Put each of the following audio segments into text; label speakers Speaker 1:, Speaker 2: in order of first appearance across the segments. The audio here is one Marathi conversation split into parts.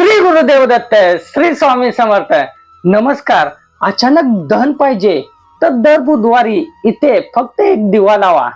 Speaker 1: श्री गुरुदेव दत्त श्री स्वामी समर्थ नमस्कार. अचानक धन पाहिजे तर दर बुधवारी इथे फक्त एक दिवा लावा.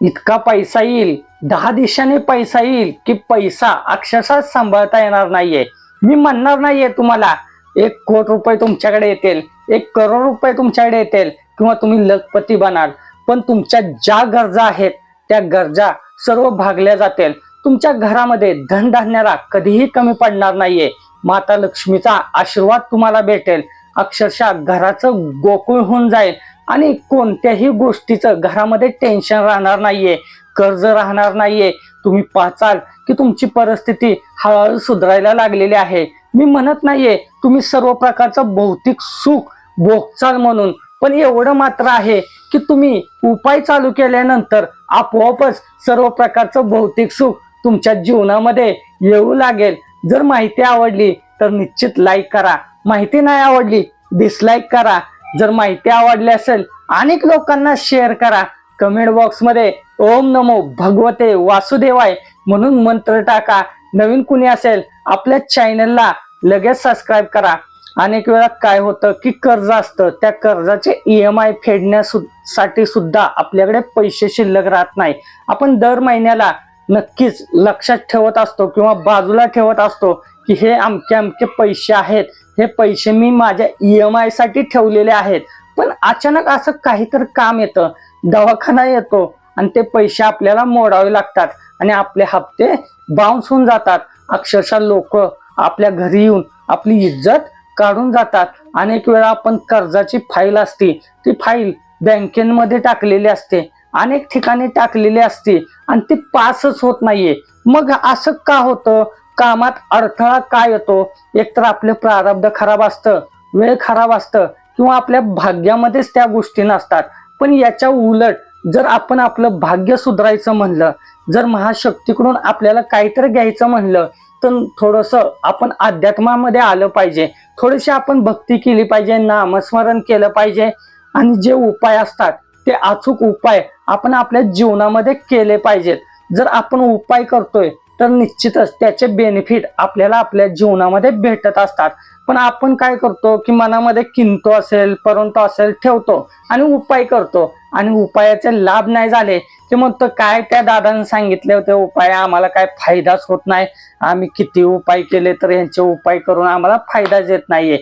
Speaker 1: इतका पैसा येईल दहा दिशाने पैसा येईल की पैसा अक्षरशः सांभाळता येणार नाहीये. मी म्हणणार नाहीये तुम्हाला एक कोट रुपये तुमच्याकडे येतील एक करोड रुपये तुमच्याकडे येतील किंवा तुम्ही लखपती बनाल. पण तुमच्या ज्या गरजा आहेत त्या गरजा सर्व भागल्या जातील. तुमच्या घरामध्ये धनधान्याला कधीही कमी पडणार नाहीये. माता लक्ष्मीचा आशीर्वाद तुम्हाला भेटेल. अक्षरशः घराचं गोकुळ होऊन जाईल आणि कोणत्याही गोष्टीचं घरामध्ये टेन्शन राहणार नाहीये. कर्ज राहणार नाहीये. तुम्ही पाहचाल की तुमची परिस्थिती हळूहळू सुधारायला लागलेली आहे. मी म्हणत नाहीये तुम्ही सर्व प्रकारचं भौतिक सुख भोगचाल म्हणून पण एवढं मात्र आहे की तुम्ही उपाय चालू केल्यानंतर आपोआपच सर्व प्रकारचं भौतिक सुख तुमच्या जीवनामध्ये येऊ लागेल. जर माहिती आवडली तर निश्चित लाईक करा. माहिती नाही आवडली डिसलाईक करा. जर माहिती आवडली असेल अनेक लोकांना शेअर करा. कमेंट बॉक्समध्ये ओम नमो भगवते वासुदेवाय म्हणून मंत्र टाका. नवीन कुणी असेल आपल्या चॅनलला लगेच सबस्क्राईब करा. अनेक वेळा काय होतं की कर्ज असतं त्या कर्जाचे ई एम आय फेडण्यासाठी सुद्धा आपल्याकडे पैसे शिल्लक राहत नाही. आपण दर महिन्याला नक्कीच लक्षात ठेवत असतो किंवा बाजूला ठेवत असतो की हे अमके अमके पैसे आहेत. हे पैसे मी माझ्या ई एम आयसाठी ठेवलेले आहेत. पण अचानक असं काहीतरी काम येतं. दवाखाना येतो आणि ते पैसे आपल्याला मोडावे लागतात आणि आपले हप्ते बाउन्स होऊन जातात. अक्षरशः लोक आपल्या घरी येऊन आपली इज्जत काढून जातात. अनेक वेळा आपण कर्जाची फाईल असते ती फाईल बँकेमध्ये टाकलेली असते. अनेक ठिकाणी टाकलेली असते आणि ती पासच होत नाहीये. मग असं का होतं? कामात अडथळा काय येतो? एकतर आपलं प्रारब्ध खराब असतं वेळ खराब असतं किंवा आपल्या भाग्यामध्येच त्या गोष्टी नसतात. पण याच्या उलट जर आपण आपलं भाग्य सुधारायचं म्हणलं जर महाशक्तीकडून आपल्याला काहीतरी घ्यायचं म्हणलं तर थोडस आपण अध्यात्मामध्ये आलं पाहिजे. थोडीशी आपण भक्ती केली पाहिजे नामस्मरण केलं पाहिजे आणि जे उपाय असतात ते अचूक उपाय आपण आपल्या जीवनामध्ये केले पाहिजेत. जर आपण उपाय करतोय तर निश्चितच त्याचे बेनिफिट आपल्याला आपल्या जीवनामध्ये भेटत असतात. पण आपण काय करतो की मनामध्ये किंतो असेल परंतु असेल ठेवतो आणि उपाय करतो. आणि उपायाचे लाभ नाही झाले की म्हणतो काय त्या दादाने सांगितले होते उपाय? आम्हाला काय फायदाच होत नाही. आम्ही किती उपाय केले तर यांचे उपाय करून आम्हाला फायदाच येत नाहीये.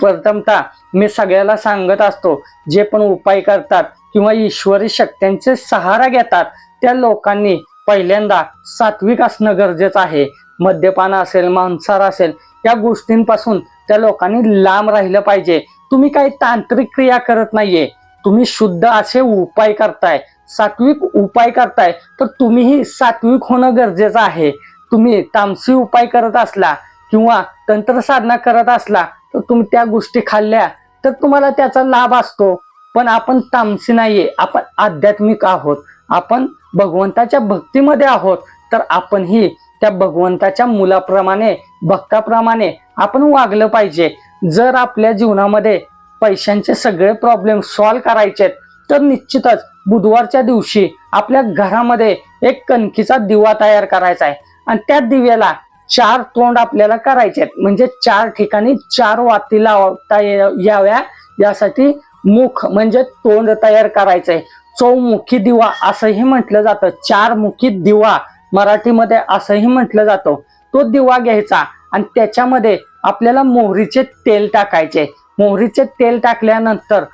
Speaker 1: प्रथमतः मी सगळ्याला सांगत असतो जे पण उपाय करतात किंवा ईश्वरी शक्त्यांचे सहारा घेतात त्या लोकांनी पहिल्यांदा सात्विक असणं गरजेचं आहे. मद्यपान असेल मांसाहार असेल या गोष्टींपासून त्या लोकांनी लांब राहिलं पाहिजे. तुम्ही काही तांत्रिक क्रिया करत नाहीये. तुम्ही शुद्ध असे उपाय करताय सात्विक उपाय करताय तर तुम्हीही सात्विक होणं गरजेचं आहे. तुम्ही तामसी उपाय करत असला किंवा तंत्रसाधना करत असला तुम्ही त्या गोष्टी खाल्ल्या तर तुम्हाला त्याचा लाभ असतो. पण आपण तामसी नाहीये. आपण आध्यात्मिक आहोत. आपण भगवंताच्या भक्तीमध्ये आहोत. तर आपणही त्या भगवंताच्या मुलाप्रमाणे भक्ताप्रमाणे आपण वागलं पाहिजे. जर आपल्या जीवनामध्ये पैशांचे सगळे प्रॉब्लेम सॉल्व्ह करायचे तर निश्चितच बुधवारच्या दिवशी आपल्या घरामध्ये एक कणकीचा दिवा तयार करायचा आहे. आणि त्या दिव्याला चार तोंड आपल्याला करायचे आहेत. म्हणजे चार ठिकाणी चार वाती लावता या- याव्या. यासाठी मुख म्हणजे तोंड तयार करायचंय. चौमुखी दिवा असंही म्हटलं जातं. चार मुखी दिवा मराठीमध्ये असंही म्हटलं जातं. तो दिवा घ्यायचा आणि त्याच्यामध्ये आपल्याला मोहरीचे तेल टाकायचे. मोहरीचे तेल टाकल्यानंतर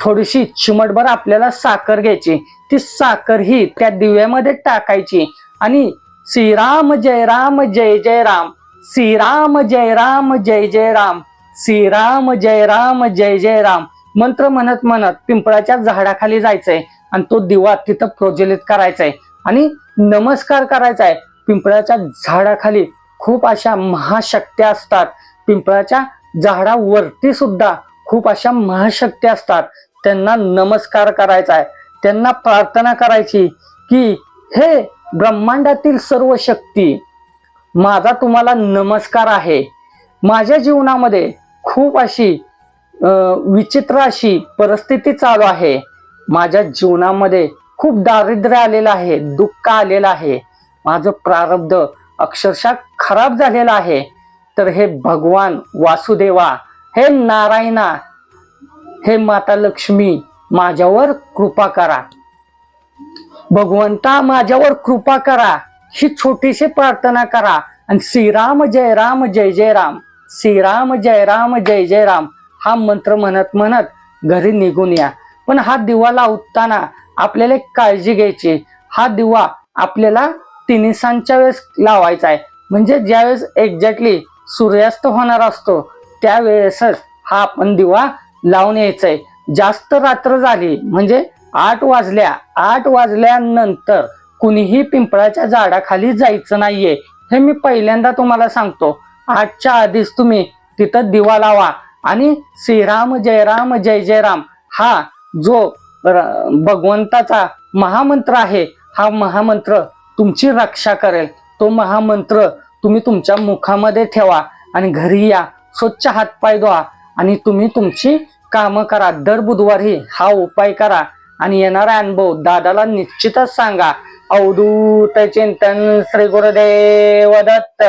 Speaker 1: थोडीशी चिमटभर आपल्याला साखर घ्यायची. ती साखर ही त्या दिव्यामध्ये टाकायची आणि श्रीराम जय राम जय जय राम. श्रीराम जय राम जय जय राम. श्रीराम जय राम जय जय राम. मंत्र म्हणत म्हणत पिंपळाच्या झाडाखाली जायचंय आणि तो दिवा तिथं प्रज्वलित करायचा आहे आणि नमस्कार करायचा आहे पिंपळाच्या झाडाखाली खूप अशा महाशक्त्या असतात. पिंपळाच्या झाडावरती सुद्धा खूप अशा महाशक्त्या असतात. त्यांना नमस्कार करायचा आहे त्यांना प्रार्थना करायची की हे ब्रह्मांडातील सर्व शक्ती माझा तुम्हाला नमस्कार आहे. माझ्या जीवनामध्ये खूप अशी विचित्र अशी परिस्थिती चालू आहे. माझ्या जीवनामध्ये खूप दारिद्र्य आलेलं आहे दुःख आलेलं आहे. माझं प्रारब्ध अक्षरशः खराब झालेलं आहे. तर हे भगवान वासुदेवा हे नारायणा हे माता लक्ष्मी माझ्यावर कृपा करा. भगवंता माझ्यावर कृपा करा. ही छोटीशी प्रार्थना करा. आणि श्रीराम जय राम जय जय राम. श्रीराम जय राम जय जय राम. हा मंत्र म्हणत म्हणत घरी निघून या. पण हा दिवा लावताना आपल्याला एक काळजी घ्यायची हा दिवा आपल्याला तिनिसांच्या वेळेस लावायचा आहे. म्हणजे ज्यावेळेस एक्झॅक्टली सूर्यास्त होणार असतो त्यावेळेसच हा आपण दिवा लावून यायचा आहे. जास्त रात्र झाली म्हणजे आठ वाजल्या आठ वाजल्यानंतर कुणीही पिंपळाच्या झाडाखाली जायचं नाहीये. हे मी पहिल्यांदा तुम्हाला सांगतो. आठच्या आधीच तुम्ही तिथं दिवा लावा आणि श्रीराम जय राम जय जय राम हा जो र- भगवंताचा महामंत्र आहे हा महामंत्र तुमची रक्षा करेल. तो महामंत्र तुम्ही तुमच्या मुखामध्ये ठेवा आणि घरी या. स्वच्छ हातपाय धुवा आणि तुम्ही तुमची कामं करा. दर बुधवारी हा उपाय करा. आणि येणारा अनुभव दादाला निश्चितच सांगा. अवधूत चिंतन श्री गुरुदेव दत्त.